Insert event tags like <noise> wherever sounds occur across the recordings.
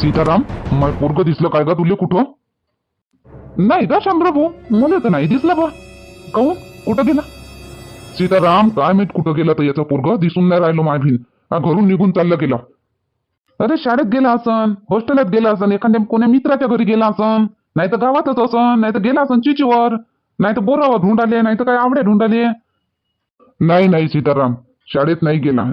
सीताराम मग पोरग दिसलं काय का तुले कुठं? नाही का शामराव भाऊ मला तर नाही दिसला बा. काहून? कुठं गेला? सीताराम काय माहीत कुठं गेला तर याचा पोरग? दिसून नाही राहिलो माय भीन. हा घरून निघून चालला गेला. अरे शाळेत गेला असन हॉस्टेलात गेला असन एखाद्या कोण्या मित्राच्या घरी गेला असन. नाही तर गावातच असन नाही तर गेला असन चिचीवर. नाही तर बोरावर ढुंढाले नाही तर काय आवड्या आले. नाही नाही सीताराम शाळेत नाही गेला.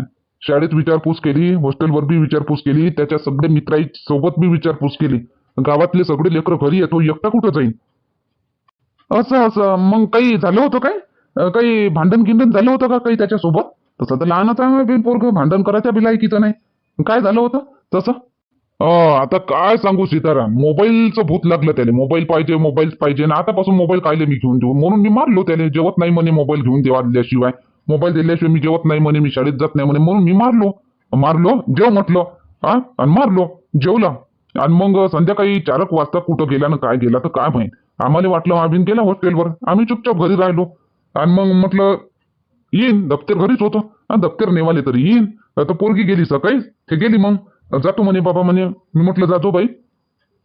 शाळेत विचारपूस केली हॉस्टेलवर बी विचारपूस केली त्याच्या सगळे मित्राई सोबत बी विचारपूस केली. गावातले सगळे लेकर घरी येतो एकटा कुठं जाईल असं असं. मग काही झालं होतं काय? काही भांडण गिंडण झालं होतं का काही त्याच्यासोबत? तसं तर लहानच आहे पोरग भांडण करायच्या बिलायकीचं नाही? काय झालं होतं? तसं? अं, आता काय सांगू सीताराम? मोबाईलचं भूत लागलं त्याला. मोबाईल पाहिजे मोबाईल पाहिजे. ना आतापासून मोबाईल कायले मी घेऊन देऊ? म्हणून मी मारलो त्याला. जेवत नाही म्हणे मोबाईल घेऊन देवाल्याशिवाय मोबाईल दिल्याशिवाय मी जेवत नाही म्हणे मी शाळेत जात नाही म्हणे म्हणून मी मारलो. मारलो जेव म्हटलं हा आणि मारलो जेवला. आणि मग संध्याकाळी चारक वाजता कुठं गेला ना काय गेला तर काय माहीत. आम्हाला वाटलं आम्ही गेला हॉस्टेलवर आम्ही चुपचाप घरी राहिलो. आणि मग म्हटलं येईन दप्तर घरीच होतो. हा दप्तर नेवाले तरी येईन. तर पोरगी गेली सकाळी ते गेली मग. जातो म्हणे बाबा म्हणे. मी म्हटलं जातो बाई.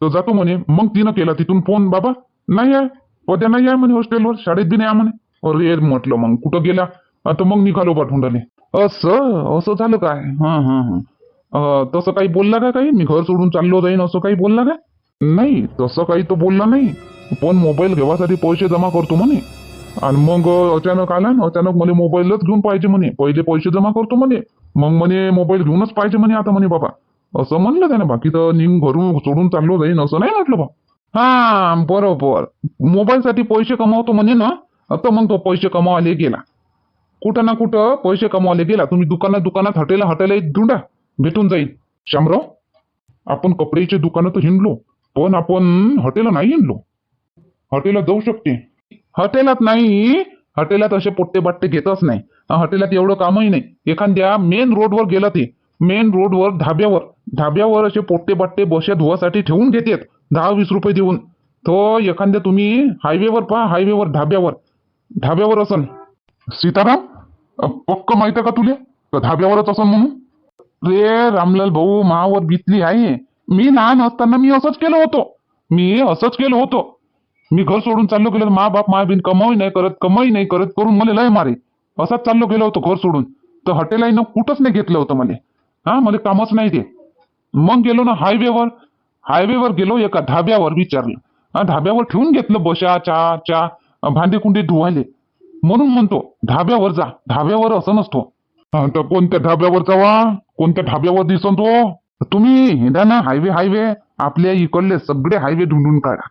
तर जातो म्हणे. मग तिनं केला तिथून फोन बाबा नाही आहे. उद्या नाही आहे म्हणे हॉस्टेलवर. शाळेत बी नाही आहे म्हणे. अरे म्हटलं मग. कुठं गेला? आता मग निघालो पाठवून असं असं झालं काय? हां हां हां. तसं काही बोलला का काही? मी घर सोडून चाललो जाईन असं काही बोलला का? नाही तसं काही तो बोलला नाही. पण मोबाईल घेवासाठी पैसे जमा करतो म्हणे. आणि मग अचानक आला ना अचानक मला मोबाईलच घेऊन पाहिजे म्हणे. पहिले पैसे जमा करतो म्हणे. मग म्हणे मोबाईल घेऊनच पाहिजे म्हणे आता म्हणे बाबा. असं म्हणलं त्याने बाकी तर निम घरून सोडून चाललो जाईन. असं नाही म्हटलं बा. हा बरोबर. मोबाईलसाठी पैसे कमावतो म्हणे ना तर मग तो पैसे कमावाले गेला. कुठं ना कुठं पैसे कमवायला गेला. तुम्ही दुकानात दुकानात हॉटेल हॉटेल धुंडा भेटून जाईल. शामराव आपण कपड्याचे दुकानात तर हिंडलो पण आपण हॉटेलला नाही हिंडलो. हॉटेलला जाऊ शकते. हॉटेलात नाही हॉटेलात असे पोट्टे बाट्टे घेतच नाही. हॉटेलात एवढं कामही नाही. एखाद्या मेन रोडवर गेला ते. मेन रोडवर धाब्यावर. धाब्यावर असे पोट्टे बाट्टे बशा धुवासाठी ठेवून घेतात. दहा वीस रुपये देऊन. तो एखाद्या तुम्ही हायवेवर पहा हायवेवर धाब्यावर. धाब्यावर असन. सीताराम? अ, पक्क माहीत आहे का तुले? का धाब्यावरच असं म्हणून? रे रामलाल भाऊ मावर बितली आहे. मी लहान असताना मी असंच केलं होतो. मी असंच केलं होतो. मी घर सोडून चाललो गेलो मा बाप मा बिन कमाई नाही करत कमाई नाही करत करून मला लय मारे. असाच चाललो गेलो होतो घर सोडून. तर हॉटेल कुठंच नाही घेतलं होतं मला. हा मला कामच नाही ते. मग गेलो ना हायवेवर. हायवेवर गेलो एका धाब्यावर विचारलं. हा धाब्यावर ठेवून घेतलं बशा चा चा भांडे कुंडे धुवायले. म्हणून म्हणतो ढाब्यावर जा ढाब्यावर असं नसतो. तर कोणत्या ढाब्यावर जावा? कोणत्या ढाब्यावर दिसन तो? तुम्ही हिंडा ना हायवे हायवे आपल्या इकडले सगळे हायवे ढूंढून काढा.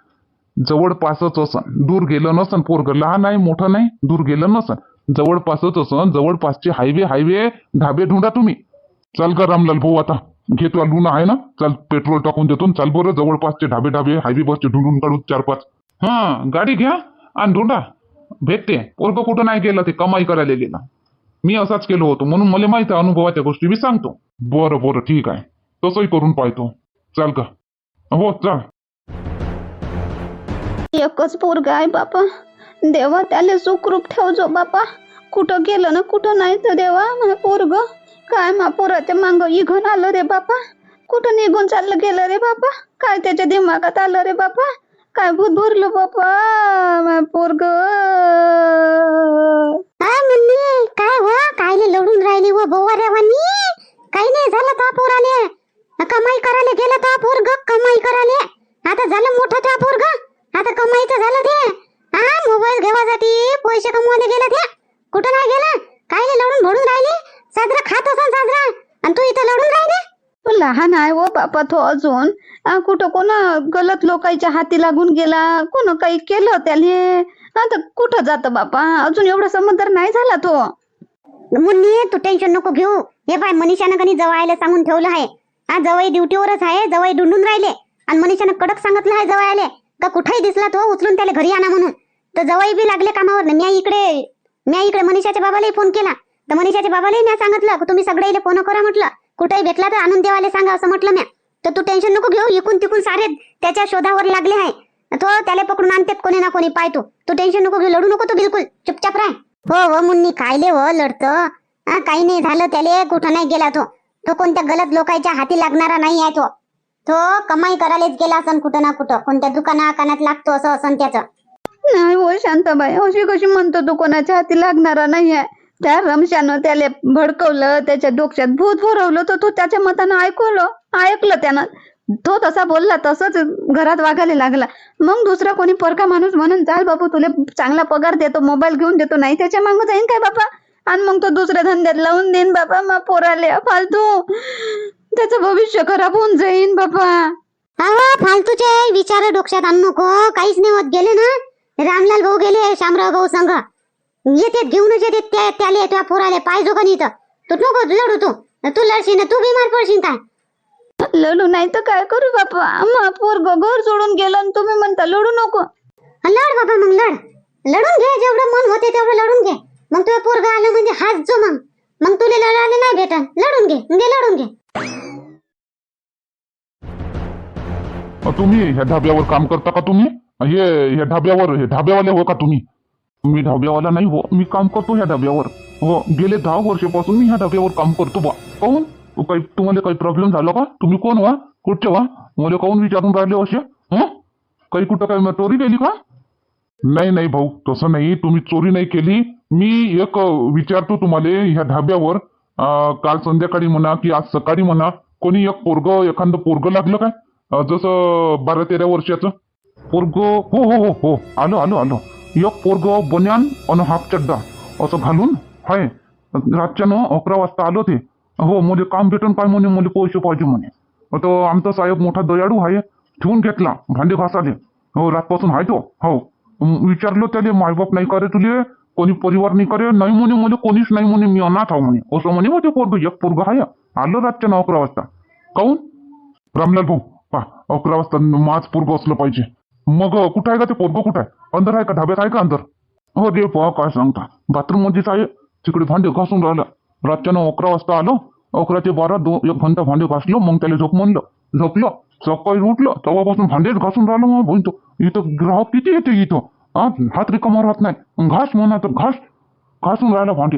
जवळपासच असन. दूर गेलं नसन पोरग. लहान आहे मोठं नाही दूर गेलं नसन. जवळपासच असन जवळपासचे हायवे हायवे ढाबे ढूंढा तुम्ही. चल का रामलाल भाऊ आता घे तुला आहे ना? चल पेट्रोल टाकून देतो चल बरं जवळपासचे ढाबे ढाबे हायवे बसचे ढूंढून काढू चार पाच हा गाडी घ्या आणि ढूंढा. भेटते. पोरग कुठं नाही गेलं ते कमाई करायला गेला मी असाच केलो होतो. म्हणून मला माहिती आहे अनुभवाच्या गोष्टी मी सांगतो. बरं बरं ठीक आहे. तसंही करून पाहतो. चाल का? हो चाल. एकच पोरग आहे बापा. देवा त्याला सुखरूप ठेवजो बापा. कुठं गेलं ना कुठं नाही तर देवा पोरग. काय मा पोराच्या मांग इघून आलं रे बापा. कुठं निघून चाललं गेलं रे बापा. काय त्याच्या दिमागात आलं रे बापा. काय भूत भरलं बापा पोरग. काय म्हणली काय व कायले लढून राहिली हो व बोवाऱ्यावानी काही नाही झालं का पोराले. कमाई करायला गेलं का पोरग कमाई करायला. आता झालं मोठं त्या पोरग. आता कमाईचं झालं ते. हा मोबाईल घेवासाठी पैसे कमवायला गेलं ते. कुठं नाही गेलं? कायले लढून भडून राहिली? साजरा खात असा साजरा. आणि तू इथं लढून राहिली? तो लहान आहे व बापा तो अजून. कुठं कोण गलत लोकांच्या हाती लागून गेला. कोण काही केलं त्याने? आता कुठं जात बापा? अजून एवढा समजदार नाही झाला तो. मुन्नी तू टेन्शन नको घेऊ. हे पाय मनीषानं कधी सांगून ठेवलं आहे. हा जवळ ड्युटीवरच आहे जवाई ढुंढून राहिले. आणि मनीषानं कडक सांगितलं आहे जवायले का कुठेही दिसला तो उचलून त्याला घरी आणा म्हणून. तर जवळ बी लागले कामावर. मी इकडे मी इकडे मनीषाच्या बाबालाही फोन केला. तर मनीषाच्या बाबालाही मी सांगितलं तुम्ही सगळे फोन करा म्हटलं. कुठेही भेटला तर आणून देवाले सांगा असं म्हटलं म्या. तर तू टेन्शन नको घेऊ इकून तिकून सारे त्याच्या शोधावर लागले आहे. तो त्याला पकडून आणतात कोणी ना कोणी पाय तू. तू टेन्शन नको घेऊ लढू नको तू बिलकुल. चुपचाप राह. हो हो मुन्नी कायले हो लढत. हा काही नाही झालं त्याले कुठं नाही गेला तो. तो कोणत्या गलत लोकांच्या हाती लागणारा नाही आहे तो. तो कमाई करायलाच गेला असन कुठं ना कुठं. कोणत्या दुकाना कानात लागतो असं असन त्याचं. नाही हो शांताबाई अशी कशी म्हणतो तू कोणाच्या हाती लागणारा नाहीये त्या रमशानं त्याला भडकवलं त्याच्या डोक्यात भूत भरवलं तर तो त्याच्या मतानं ऐकवलं ऐकलं त्यानं. तो तसा बोलला तसंच घरात वागायला लागला. मग दुसरा कोणी परका माणूस म्हणून चाल बापू तुला चांगला पगार देतो मोबाईल घेऊन देतो नाही त्याच्या मागू जाईन काय बापा आणि मग तो दुसऱ्या धंद्यात लावून देईन बाबा मग पोराले फालतू. त्याचं भविष्य खराब होऊन जाईन बाबा. हा फालतूचे विचार डोक्यात आणू नको काहीच नाही होत गेले ना? रामलाल भाऊ गेले शामराव भाऊ संघ येते घेऊनच येते त्या त्याले तुझ्या पोराले पाहिजो का नाही तर तू नको लढू तू. तू लढशील ना तू बिमार पडशील काय? लढू नाही तर काय करू बापा? मग पोरग घर सोडून गेलं आणि तुम्ही म्हणता लढू नको. लढ बाबा मग लढ. लढून घे जेवढं मन होते तेवढं लढून घे. मग तुझं पोरगा आलं म्हणजे हात जो मग. मग तुला लढायला नाही भेटन लढून घे घे लढून घे. तुम्ही ह्या ढाब्यावर काम करता का तुम्ही? हे ह्या ढाब्यावर हे ढाब्यावाले हो का तुम्ही? मी ढाब्यावाला नाही हो. मी काम करतो ह्या ढाब्यावर. हो गेले दहा वर्षापासून मी ह्या ढाब्यावर काम करतो बा. काहून काही तुम्हाला काही प्रॉब्लेम झाला का? तुम्ही कोण व्हा कुठचे व्हा मला काहून विचारून राहिले असे? हं? काही कुठं काही चोरी केली का? नाही नाही भाऊ तसं नाही. तुम्ही चोरी नाही केली. मी एक विचारतो तुम्हाला ह्या ढाब्यावर. काल संध्याकाळी म्हणा की आज सकाळी म्हणा कोणी एक पोरग एखादं पोरग लागलं काय? जसं बारा तेरा वर्षाचं. पोरग हो हो हो हो. आलो आलो आलो. एक पोरग बन्यान अन हाफ चड्डा असं घालून हाय रातच्यानं अकरा वाजता आलो ते हो मुले काम भेटून काय म्हणे मला पैसे पाहिजे म्हणे तो आमचा साहेब मोठा दयाळू आहे ठेवून घेतला भांडे घासाले हो रातपासून आहे तो हो विचारलो विचारलं त्याले मायबाप नाही करे तुले कोणी परिवार नाही करे नाही म्हणे मुले कोणीच नाही म्हणे मी अनाथ आहो म्हणे असं म्हणे मग ते पोरग एक पोरग आहे आलं रातच्या ना अकरा वाजता काऊन रामलाल भाऊ पा अकरा वाजता माझ पोरग असलं पाहिजे मग कुठं आहे का ते पोरग? कुठं आहे? अंदर आहे का? ढाब्यात आहे का अंदर? हो रे पहा काय सांगता. बाथरूम मध्येच आहे. तिकडे भांडे घासून राहिलं. रातच्यानं अकरा वाजता आलो. अकरा ते बारा दो एक घंटा भांडे घासलो. मग त्याला झोप म्हणलं. झोपलं. सकाळी उठलं. तेव्हापासून भांडेच घासून राहिलो. मग बोलतो इथं ग्राहक किती येते इथं? हा हात रिकामा राहत नाही. घास म्हणा तर घास. घासून राहिला भांडे.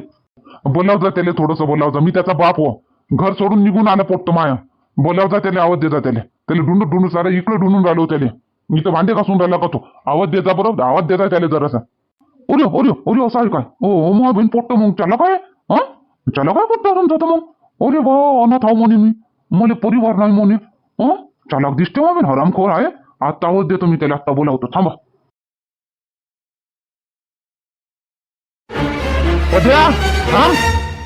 बोलाव जा त्याला थोडंसं बोलाव जा मी त्याचा बाप हो. घर सोडून निघून आलं पोटतो माया. बोलाव जा त्याला आवाज देजा त्याला. त्याला ढुंडून ढुंडून सारा इकडे ढुंडून राहिलो त्याला. मी तर भांडे कासून राहिला का तो आवाज देता बरोबर आवाज देता त्याला जरासा. ओरे ओरे ओरे असं आहे काय? ओ ओ मग बिन पोट्ट मग. चला काय? हा? चला काय पोट्ट असून जातं मग? ओरे बा अनाथ आहो म्हणे मी. मला परिवार नाही म्हणे. हं? चालक दिसते मग हरामखोर आहे. आता आवाज देतो मी त्याला आता बोलावतो. थांबा. पद्या थांब.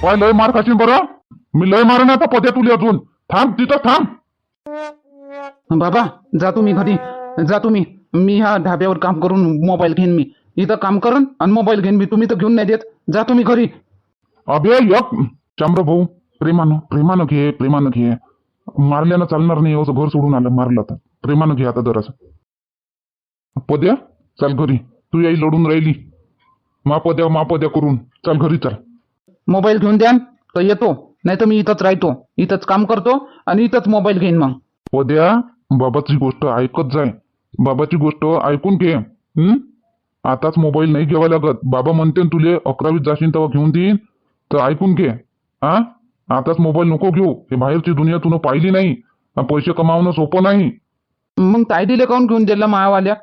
पाय लय मार खाशील बरं. मी लय मारेन आता पद्या तुला अजून. थांब तिथं थांब. बाबा जा तुम्ही घरी. जा तुम्ही. मी ह्या ढाब्यावर काम करून मोबाईल घेईन मी. इथं काम करून आणि मोबाईल घेईन मी. तुम्ही तर घेऊन नाही देत. जा तुम्ही घरी. अबे यक. चांबर भाऊ प्रेमानं प्रेमानं घे प्रेमानं घे. मारल्यानं चालणार नाही असं घर सोडून आलं मारलं तर. प्रेमानं घे आता जरासं. पद्या चाल घरी. तू याई लढून राहिली. मापद्या मापद्या करून. चाल घरी चाल. मोबाईल घेऊन द्या तर येतो. नाही तर मी इथंच राहतो. इथंच काम करतो आणि इथंच मोबाईल घेईन मग. पद्या बाबाची गोष्ट ऐकत जाय. बाबाची गोष्ट ऐकून घे. हं? आताच मोबाईल नाही घ्यावा लागत. बाबा म्हणते ना तुले अकरावीत जाशील तेव्हा घेऊन देईन. तर ऐकून घे. हा आताच मोबाईल नको घेऊ. हे बाहेरची दुनिया तुनं पाहिली नाही. पैसे कमावणं सोपं नाही. मग तायडीले काऊन घेऊन दिला मायावाल्या?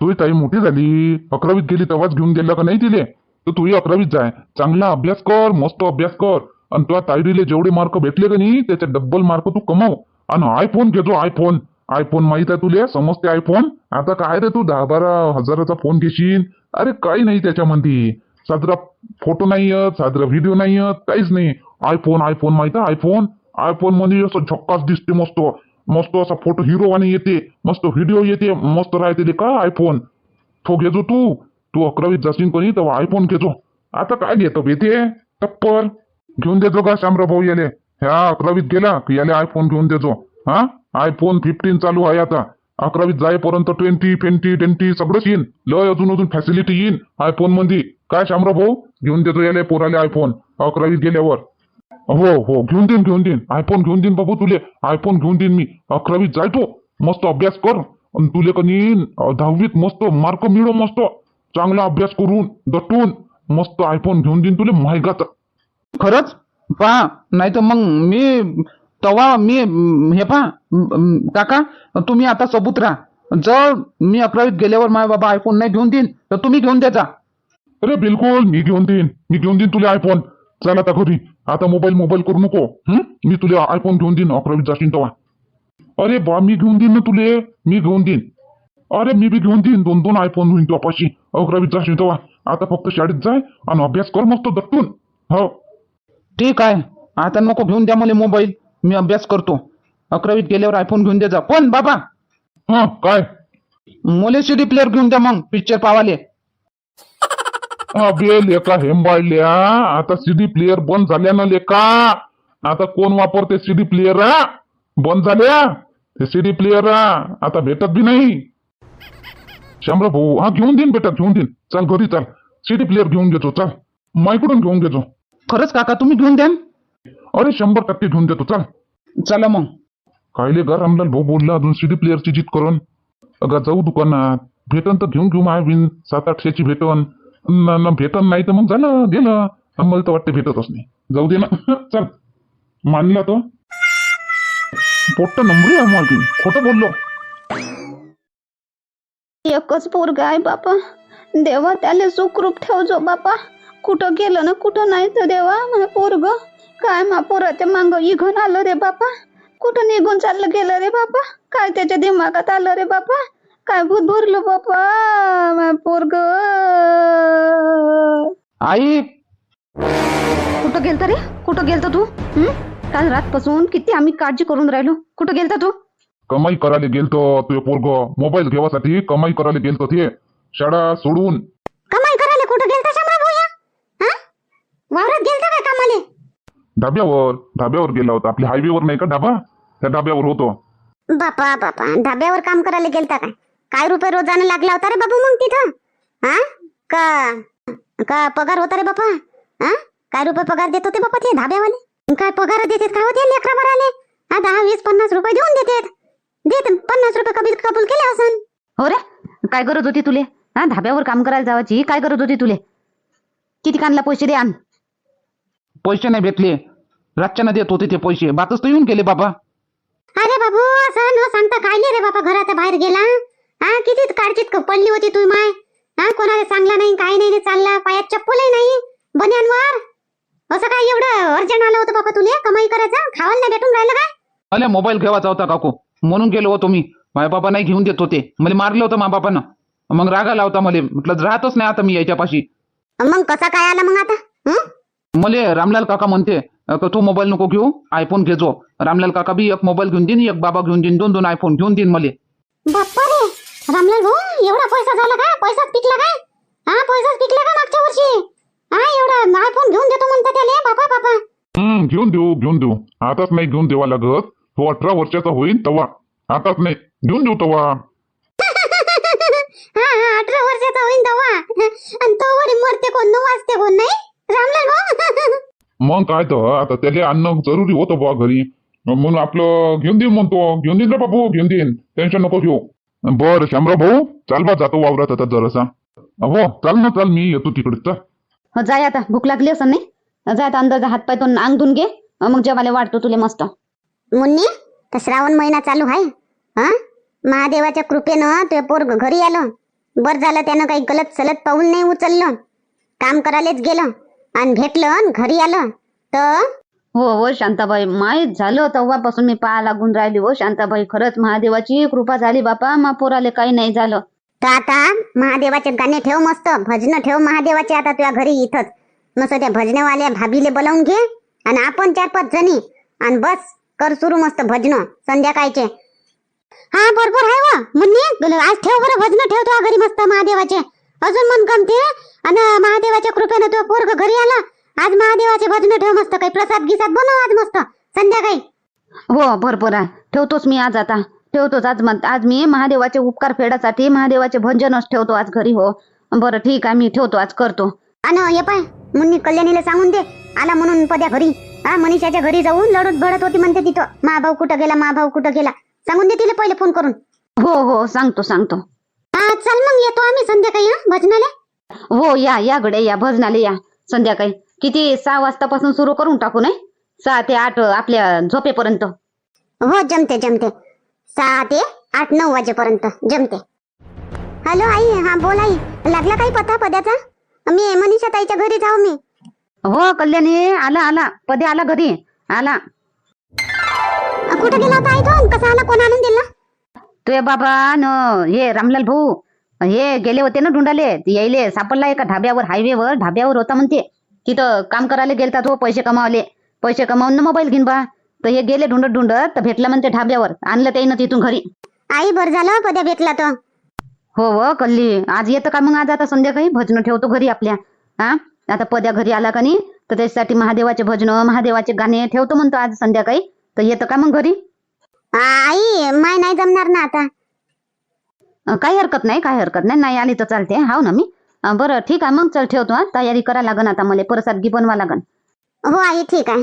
तुही ताई मोठी झाली. अकरावीत गेली तेव्हाच घेऊन दिला का नाही तिले तर तुही अकरावीत जाय. चांगला अभ्यास कर मस्त अभ्यास कर. आणि तुला तायडीले जेवढे मार्क भेटले का नाही त्याचे डब्बल मार्क तू कमाव. आणि आयफोन घेतो आयफोन आयफोन माहीत आहे तुले? समजते आयफोन आता काय रे तू? दहा बारा हजाराचा फोन घेशील? अरे काही नाही त्याच्यामध्ये साजरा फोटो नाही येत साजरा व्हिडिओ नाही येत काहीच नाही. आयफोन आयफोन माहीत आहे? आयफोन आयफोनमध्ये असं झक्कास दिसते मस्त. मस्त असा फोटो हिरो आणि येते. मस्त व्हिडिओ येते. मस्त राहते ते का आयफोन तो घेतो तू. तू अकरावीत जाशील कोणी तेव्हा आयफोन घेतो आता काय घेतो येते टप्पर. घेऊन देतो का श्यामराव भाऊ याले? ह्या अकरावीत गेला की याले आयफोन घेऊन देतो हा? आयफोन फिफ्टीन चालू आहे आता. अकरावीत जाईपर्यंत ट्वेंटी ट्वेंटी ट्वेंटी सगळंच येईन. लय अजून अजून फॅसिलिटी येईन आयफोनमध्ये काय शामराव भाऊ? घेऊन देतो याले पोराले आयफोन अकरावीत गेल्यावर. हो हो. घेऊन देईन घेऊन देईन. आयफोन घेऊन देईन बाबू तुले. आयफोन घेऊन देईन मी. अकरावीत जायतो मस्त अभ्यास कर. आणि तुले कनी दहावीत मस्त मार्क मिळव मस्त. चांगला अभ्यास करून दटून मस्त आयफोन घेऊन देईन तुले. महागाचा खरंच? पहा नाही तर मग मी तेव्हा मी हे पा काका तुम्ही आता सबूत राहा. जर मी अकरावीत गेल्यावर माझ्या बाबा आयफोन नाही घेऊन देईन तर तुम्ही घेऊन द्याचा अरे बिलकुल मी घेऊन देईन. मी घेऊन देईन तुला आयफोन चल आता घरी. आता मोबाईल मोबाईल करू नको? मी तुला आयफोन घेऊन देईन अकरावीत जाशील तेव्हा अरे बा मी घेऊन देईन ना तुले? मी घेऊन देईन. अरे मी बी घेऊन देईन दोन दोन आयफोन होईन तुझ्यापाशी. अकरावीत जाशील तेव्हा आता फक्त शाळेत जाय आणि अभ्यास कर मस्त दट्टून हो. ठीक आहे. आता नको घेऊन द्या मला मोबाईल मी अभ्यास करतो. अकरावीत गेल्यावर आयफोन घेऊन द्याचा पण बाबा. हा काय? मला सीडी प्लेअर घेऊन द्या मग. पिक्चर पावाले. अबे लेका हेंबाळल्या. आता सीडी प्लेअर बंद झाल्या ना लेका? आता कोण वापरते सीडी प्लेअर बंद झाल्या? ते सीडी प्लेअर आता भेटत बी नाही. शामराव भाऊ हा घेऊन देईन बेटा घेऊन देईन. चल घरी चाल. सीडी प्लेअर घेऊन घेतो चल. माईकडून घेऊन घेतो. खरंच काका तुम्ही घेऊन द्या अरे शंभर टक्के घेऊन देतो चल. चला मग. कायले घर रामलाल भाऊ बोलला अजून सीडी प्लेअरची जित करून. अगा जाऊ दुकानात. भेटन तर घेऊन घेऊ माय बिन सात आठशेची भेटन. न न भेटन नाही तर मग झालं गेलं. मला तर वाटते भेटतच नाही. जाऊ दे ना. <laughs> चल. मानला तो. पोट्ट नंबरी आहे खोटं बोललो. एकच पोरगा आहे बापा. देवा त्याला सुखरूप ठेवजो बापा. कुठं गेलं ना कुठं नाही तर देवा मला पोरग. काय मा पोराच्या मांग इघून आलं रे बापा? कुठं निघून चाललं गेलं रे बापा? काय त्याच्या दिमागात आलं रे बापा? काय भूत भरलं बापा? मा पोरग. आई! कुठं गेलता रे? कुठं गेलता तू? हं? काल रातपासून किती आम्ही काळजी करून राहिलो. कुठं गेलता तू? कमाई करायला गेलतो तुझे पोरग. मोबाईल घेवासाठी कमाई करायला गेलतो ते. शाळा सोडून. कमाई करायला कुठं गेलता शामराव भैया? हा? वावरात ढाब्यावर ढाब्यावर गेला होता. आपल्या हायवेवर नाही का ढाबा? त्या ढाब्यावर होतो. बापा बापा. धाब्यावर काम करायला गेलता काय? काय रुपये रोजानं लागला होता रे बाबू मग तिथं? हा? का का पगार होता रे बापा? हा? काय रुपये पगार देत होते बापा ते धाब्यावाले काय पगार देतात काय होते लेकरा बराले हा दहा वीस पन्नास रुपये देऊन देतात. देत पन्नास रुपये कबील कबूल केले असन. हो रे. काय गरज होती तुले? हा धाब्यावर काम करायला जावाची काय गरज होती तुले? किती कानला पैसे दे आण. पैसे नाही भेटले. रातच्यानं देत होते ते पैसे. बातच तर येऊन गेले बाबा. अरे बाबू असं न सांगता कायले रे बाबा घराच्या बाहेर गेला? हा किती काळजीत पडली होती तू माय? हा कोणाला सांगला नाही काही नाही चालला. पायात चप्पलही नाही. बन्यांवर असं काय एवढं अर्जंट आलं होतं बाबा तुले? कमाई करायचं? खावायला नाही भेटून राहिलं काय? मला मोबाईल घेवायचा होता काकू. म्हणून गेलो होतो मी. माझ्या बाबा नाही घेऊन देत होते. मला मारलं होतं माझ्या बापानं मग राग आला होता मला. म्हटलं राहतच नाही आता मी याच्यापाशी. मग कसा काय आला मग आता? हं? मले रामलाल काका म्हणते का तू मोबाईल नको घेऊ आयफोन घेजो रामलाल काका बी एक मोबाईल घेऊन देईन एक बाबा घेऊन देईन दोन दोन आयफोन घेऊन देईन मले. बाप्पा रे रामलाल भाऊ एवढा पैसा झाला का? पैसाच पिकला काय? हा पैसाच पिकला का मागच्या वर्षी? हा एवढा आयफोन घेऊन देतो म्हणता त्याले बापा बापा. हम्म घेऊन देऊ घेऊन देऊ. आताच नाही घेऊन देवा लागत. तो अठरा वर्षाचा होईल तवा. आताच नाही. घेऊन देऊ तवा. <laughs> हा हा अठरा वर्षाचा होईन दवा <laughs> आणि तो वरी मरते कोण? न वाचते कोण? नाही? रामलाल भाऊ. <laughs> मग काय तर आता त्याला आणणं जरुरी होतं बा घरी. म्हणून आपलं घेऊन देईन म्हणतो. घेऊन देईन रे बाबू घेऊन देईन. टेन्शन नको घेऊ. बरं शामराव भाऊ चाल बा जातो वावरात आता जरासा. हो चाल ना चाल मी येतो तिकडे हो जाय आता भूक लागली असं नाही? जाय आता अंदाज हात पाय तो अंग धुवून घे मग जेवायला वाटतो तुले मस्त. मुन्नी तर श्रावण महिना चालू आहे हा? महादेवाच्या कृपेनं ते पोर घरी आलं. बर झालं त्यानं काही गलत सलत पाऊल नाही उचललं. काम करायलाच गेलं. आणि भेटलं आणि घरी आलं तर? हो हो शांताबाई. माहीत झालं तेव्हापासून मी पाया लागून राहिली हो शांताबाई. खरंच महादेवाची कृपा झाली बापा. मा पोराले काही नाही झालं. तर आता महादेवाचे गाणे ठेव मस्त. भजनं ठेव महादेवाचे आता तुझ्या घरी इथंच. मस्त त्या भजनेवाल्या भाभीले बोलावून घे. आणि आपण चार पाच जणी. आणि बस कर सुरू मस्त भजनं संध्याकाळचे. हा बरोबर आहे वा मुन्नी आज ठेव बरं भजनं ठेव तुझ्या घरी मस्त महादेवाचे. अजून मन गमते? आणि महादेवाच्या कृपेनं तुझं पोरग घरी आला. आज महादेवाचे भजनं ठेव मस्त काही प्रसाद गिसाद बनव आज मस्त. संध्याकाळी. हो भरपूर. आहे ठेवतोच मी आज आता. ठेवतोच आज मग. आज मी महादेवाचे उपकार फेडासाठी महादेवाचे भंजनच ठेवतो आज घरी हो. बरं ठीक आहे मी ठेवतो आज करतो. आणि हे पाय मुन्नी कल्याणीला सांगून दे. आला म्हणून पद्या घरी. हा मनीषाच्या घरी जाऊन लढत भडत होती म्हणते तिथं. महाभाऊ कुठं गेला महाभाऊ कुठं गेला. सांगून दे तिला पहिले फोन करून. हो हो सांगतो सांगतो. चल मग येतो आम्ही संध्याकाळी हा? भजनाला? हो या या गडे या भजनाले या संध्याकाळी. किती सहा वाजतापासून सुरू करून टाकू नाही सहा ते आठ आपल्या झोपेपर्यंत. हो जमते जमते. सहा ते आठ नऊ वाजेपर्यंत जमते. हॅलो आई हा बोल आई. लागला काही पत्ता पद्याचा? मी मनीषा ताईच्या घरी जाऊ मी. हो कल्याणी आला आला. पदे आला घरी. आला. अ, कुठं गेला होता आई तो? कसा आला? कोण आणून दिला? तुझे बाबा न हे रामलाल भाऊ. हे गेले होते ना ढुंडाले यायले सापडला एका ढाब्यावर हायवेवर ढाब्यावर होता म्हणते तिथं काम करायला गेलता तो पैसे कमावले. पैसे कमावून ना मोबाईल घेऊन बा. तर हे गेले ढुंडत ढुंडत तर भेटला म्हणते ढाब्यावर. आणलं त्यानं तिथून घरी. आई बर झालं पद्या भेटला तो? हो हो कल्ली. आज येतं का मग आज आता संध्याकाळी? भजन ठेवतो घरी आपल्या. हा आता पद्या घरी आला का नाही? तर त्याच्यासाठी महादेवाचे भजन महादेवाचे गाणे ठेवतो म्हणतो आज संध्याकाळी. तर येतं का मग घरी? आई माय नाही जमणार ना आता. काही हरकत नाही काही हरकत नाही. नाही आली तर चालते हाव ना मी? बरं ठीक आहे मग चल ठेवतो हा. तयारी करा लागन आता मला प्रसादगी बनवा लागन. हो आई ठीक आहे.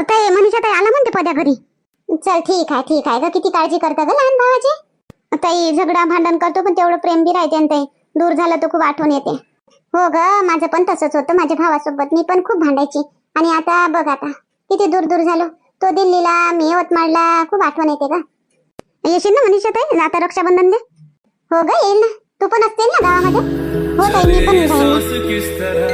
ताई मनीषा ताई आला म्हणते पद्या घरी? चल ठीक आहे ठीक आहे. ग किती काळजी करता ग लहान भावाची? ताई झगडा भांडण करतो पण तेवढं प्रेम बी राहते आणि ताई. दूर झालं तर खूप आठवण येते. हो ग माझं पण तसंच होतं. माझ्या भावासोबत मी पण खूप भांडायची. आणि आता बघ आता किती दूर दूर झालो. तो दिल्लीला मी यवतमाळला खूप आठवण येते का येशील ना मनीषा ताई? आता रक्षाबंधन दे. हो ग येईल ना. तू पण असते ना गावामध्ये. हो ताई मी पण जाईन